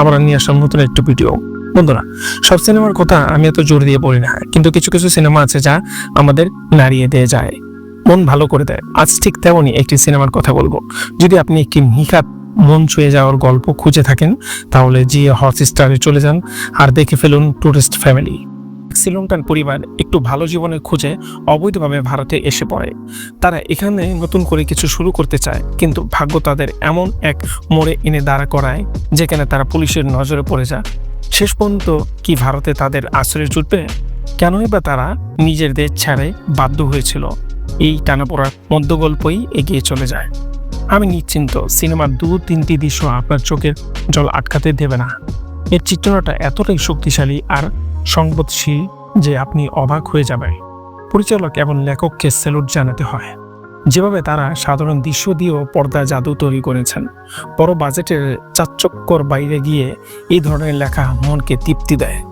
আবার নিয়ে আসলাম নতুন একটু ভিডিও বন্ধুরা, সব সিনেমার কথা আমি এত জোর দিয়ে বলি না, কিন্তু কিছু কিছু সিনেমা আছে যা আমাদের নাড়িয়ে দিয়ে যায়, মন ভালো করে দেয়। আজ ঠিক তেমনই একটি সিনেমার কথা বলব। যদি আপনি একটি নিখাত মন ছুঁয়ে যাওয়ার গল্প খুঁজে থাকেন, তাহলে জিয়ে হট স্টারে চলে যান আর দেখে ফেলুন টুরিস্ট ফ্যামিলি শ্রীলঙ্কান পরিবার একটু ভালো জীবনের খুঁজে অবৈধভাবে ভারতে এসে পড়ে। তারা এখানে নতুন করে কিছু শুরু করতে চায়, কিন্তু ভাগ্য তাদের এমন এক মোড়ে এনে দাঁড়া করায়, যেখানে তারা পুলিশের নজরে পড়ে যায়। শেষ পর্যন্ত কি ভারতে তাদের আশ্রয় জুটবে? কেনই বা তারা নিজের দেশ ছাড়ে বাধ্য হয়েছিল? এই টানাপোড়ার মধ্যগল্পই এগিয়ে চলে যায়। আমি নিশ্চিন্ত সিনেমার দু তিনটি দৃশ্য আপনার চোখের জল আটকাতে দেবে না। এর চিত্রনাটা এতটাই শক্তিশালী আর সংবেদশীল যে আপনি অবাক হয়ে যাবেন। পরিচালক এবং লেখককে স্যালুট জানাতে হয়। যেভাবে তারা সাধারণ দৃশ্য দিয়েও পর্দা জাদু তৈরি করেছেন। বড় বাজেটের চাচ্চক্কর বাইরে গিয়ে এই ধরনের লেখা মনকে তৃপ্তি দেয়।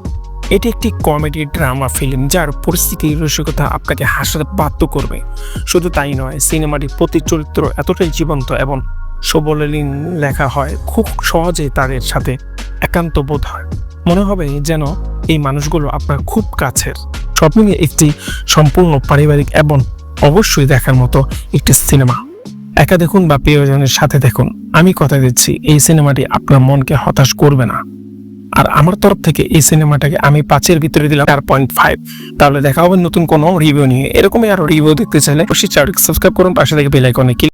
এটি একটি কমেডি ড্রামা ফিল্ম যার পরিস্থিতি রসিকতা আপনাকে হাসাতে বাধ্য করবে। শুধু তাই নয় সিনেমাটির প্রতি চরিত্র এতটাই জীবন্ত এবং সবলীন লেখা হয়, খুব সহজেই তাদের সাথে একান্ত বোধ হয়। মনে হবে যেন এই মানুষগুলো আপনার খুব কাছের। সব মিলিয়ে একটি সম্পূর্ণ পারিবারিক এবং অবশ্যই দেখার মতো একটি সিনেমা। একা দেখুন বা প্রিয়জনের সাথে দেখুন। আমি কথা দিচ্ছি, এই সিনেমাটি আপনার মনকে হতাশ করবে না। আর আমার তরফ থেকে এই সিনেমাটাকে আমি পাঁচের ভিতরে দিলাম চার পয়েন্ট ফাইভ তাহলে দেখা হবে নতুন কোনো রিভিউ নিয়ে। এরকমই আরও রিভিউ দেখতে চাইলে অবশ্যই চ্যানেলকে সাবস্ক্রাইব করুন, পাশে থেকে বেল আইকনে ক্লিক